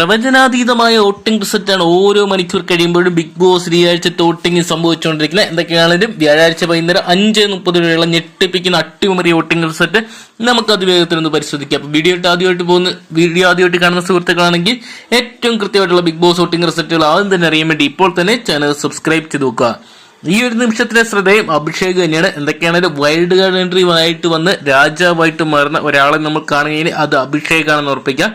പ്രവചനാതീതമായ voting റിസൾട്ടാണ് ഓരോ മണിക്കൂർ കഴിയുമ്പോഴും ബിഗ് ബോസ് വ്യാഴാഴ്ചത്തെ വോട്ടിംഗ് സംഭവിച്ചുകൊണ്ടിരിക്കുന്നത്. എന്തൊക്കെയാണെങ്കിലും വ്യാഴാഴ്ച വൈകുന്നേരം അഞ്ച് മുപ്പത് വരെയുള്ള ഞെട്ടിപ്പിക്കുന്ന അട്ടിമറി വോട്ടിംഗ് റിസൾട്ട് നമുക്ക് അതിവേഗത്തിൽ ഒന്ന് പരിശോധിക്കാം. അപ്പോൾ വീഡിയോ ആദ്യമായിട്ട് പോകുന്ന വീഡിയോ ആദ്യമായിട്ട് കാണുന്ന സുഹൃത്തുക്കളാണെങ്കിൽ ഏറ്റവും കൃത്യമായിട്ടുള്ള ബിഗ് ബോസ് വോട്ടിംഗ് റിസൾട്ടുകൾ ആദ്യം തന്നെ അറിയാൻ വേണ്ടി ഇപ്പോൾ തന്നെ ചാനൽ സബ്സ്ക്രൈബ് ചെയ്ത് നോക്കുക. ഈ ഒരു നിമിഷത്തിലെ ശ്രദ്ധയും അഭിഷേക് തന്നെയാണ്. എന്തൊക്കെയാണെങ്കിലും വൈൽഡ് കാർഡ് എൻട്രി ആയിട്ട് വന്ന് രാജാവായിട്ട് മാറുന്ന ഒരാളെ നമ്മൾ കാണുകയാണെങ്കിൽ അത് അഭിഷേകാണെന്ന് ഉറപ്പിക്കാം.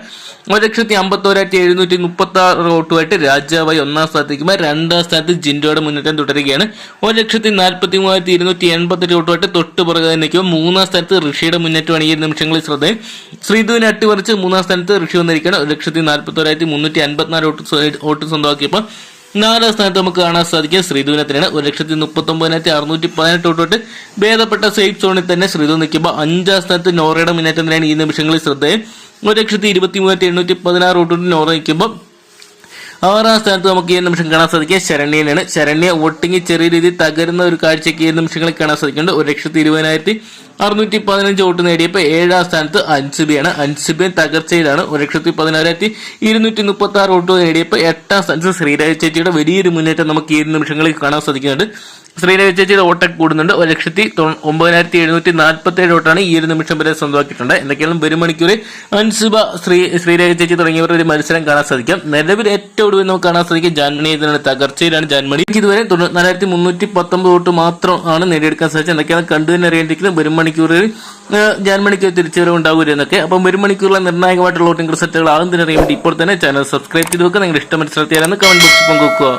ഒരു ലക്ഷത്തി അമ്പത്തോരായിരത്തി എഴുന്നൂറ്റി മുപ്പത്തി ആറ് വോട്ടുമായിട്ട് രാജാവായി ഒന്നാം സ്ഥാനത്തേക്കുമ്പോൾ രണ്ടാം സ്ഥാനത്ത് ജിൻഡോയുടെ മുന്നേറ്റം തുടരുകയാണ്. ഒരു ലക്ഷത്തി നാൽപ്പത്തി മൂവായിരത്തി ഇരുന്നൂറ്റി എൺപത്തെട്ട് വോട്ടുമായിട്ട് തൊട്ട് പുറകെ നിൽക്കുമ്പോൾ മൂന്നാം സ്ഥാനത്ത് ഋഷിയുടെ മുന്നേറ്റമാണ് ഈ നിമിഷങ്ങളിൽ ശ്രദ്ധയും ശ്രീധുവിനെ അട്ടിമറിച്ച് മൂന്നാം സ്ഥാനത്ത് ഋഷി വന്നിരിക്കുകയാണ്. ഒരു ലക്ഷത്തി നാൽപ്പത്തോരായിരത്തി മുന്നൂറ്റി അൻപത്തിനാല് വോട്ട് വോട്ട് സ്വന്തമാക്കിയപ്പോൾ നാലാം സ്ഥാനത്ത് നമുക്ക് കാണാൻ സാധിക്കുക ശ്രീധുവിനത്തിനാണ് ഒരു ലക്ഷത്തി മുപ്പത്തി ഒമ്പതിനായിരത്തി അറുന്നൂറ്റി പതിനെട്ട് തൊട്ട് ഭേദപ്പെട്ട സേഫ് സോണിൽ തന്നെ ശ്രീധു നിൽക്കുമ്പോൾ അഞ്ചാം സ്ഥാനത്ത് നോറയുടെ മുന്നേറ്റം തന്നെയാണ് ഈ നിമിഷങ്ങളിൽ ശ്രദ്ധേയം. ഒരു ലക്ഷത്തി ഇരുപത്തി മൂവായിരത്തി എണ്ണൂറ്റി പതിനാറ് തൊട്ട് നോറ നിൽക്കുമ്പോൾ ആറാം സ്ഥാനത്ത് നമുക്ക് ഈ നിമിഷം കാണാൻ സാധിക്കുക ശരണ്യനാണ്. ശരണ്യ വോട്ടിംഗ് ചെറിയ രീതിയിൽ തകരുന്ന ഒരു കാഴ്ചയ്ക്ക് ഈ നിമിഷങ്ങളിൽ കാണാൻ സാധിക്കുന്നുണ്ട്. ഒരു ലക്ഷത്തി ഇരുപതിനായിരത്തി അറുന്നൂറ്റി പതിനഞ്ച് വോട്ട് നേടിയപ്പോൾ ഏഴാം സ്ഥാനത്ത് അൻസുബിയാണ്. അൻസുബിയൻ തകർച്ചയിലാണ്. ഒരു ലക്ഷത്തി പതിനായിരത്തി ഇരുന്നൂറ്റി മുപ്പത്തി ആറ് വോട്ട് നേടിയപ്പോൾ എട്ടാം സ്ഥാനത്ത് ശ്രീരാജ ചേച്ചിയുടെ വലിയൊരു മുന്നേറ്റം നമുക്ക് ഈ നിമിഷങ്ങളിൽ കാണാൻ സാധിക്കുന്നുണ്ട്. ശ്രീരാജ ചേച്ചിയുടെ വോട്ടൊക്കെ കൂടുന്നുണ്ട്. ഒരു ലക്ഷത്തി ഒമ്പതിനായിരത്തി എഴുന്നൂറ്റി നാൽപ്പത്തി ഏഴ് വോട്ടാണ് ഈ ഒരു നിമിഷം വരെ സ്വന്തമാക്കിയിട്ടുണ്ട്. എന്തൊക്കെയാലും വരും മണിക്കൂർ അൻസുബ ശ്രീ ശ്രീരാജ ചേച്ചി തുടങ്ങിയവരുടെ ഒരു മത്സരം കാണാൻ സാധിക്കും. നിലവിൽ ഏറ്റവും ഒടുവിൽ നമുക്ക് കാണാൻ സാധിക്കും. ജാൻമണി ഇതിനാണ് തകർച്ചയിലാണ് ജാൻമണി. ഇതുവരെ നാലായിരത്തി മുന്നൂറ്റി പത്തൊമ്പത് വോട്ട് ആണ് നേടിയെടുക്കാൻ സാധിച്ചത്. എന്തൊക്കെയാണ് കണ്ടു തന്നെ അറിയേണ്ടിരിക്കുന്നത് വരും മണിക്കൂറിൽ തിരിച്ചുവരവ് ഉണ്ടാവില്ല എന്നൊക്കെ. അപ്പം വരും മണിക്കൂറിലെ നിർണായകമായിട്ടുള്ള വോട്ടിംഗ് റിസൾട്ടുകൾ ആകും തന്നെ അറിയാൻ വേണ്ടി ഇപ്പോൾ തന്നെ ചാനൽ സബ്സ്ക്രൈബ് ചെയ്ത് വെക്കുക. നിങ്ങളുടെ ഇഷ്ടം മനസ്സിലാക്കിയാലെന്ന് കമന്റ് ബോക്സിൽ പങ്കുവെക്കുക.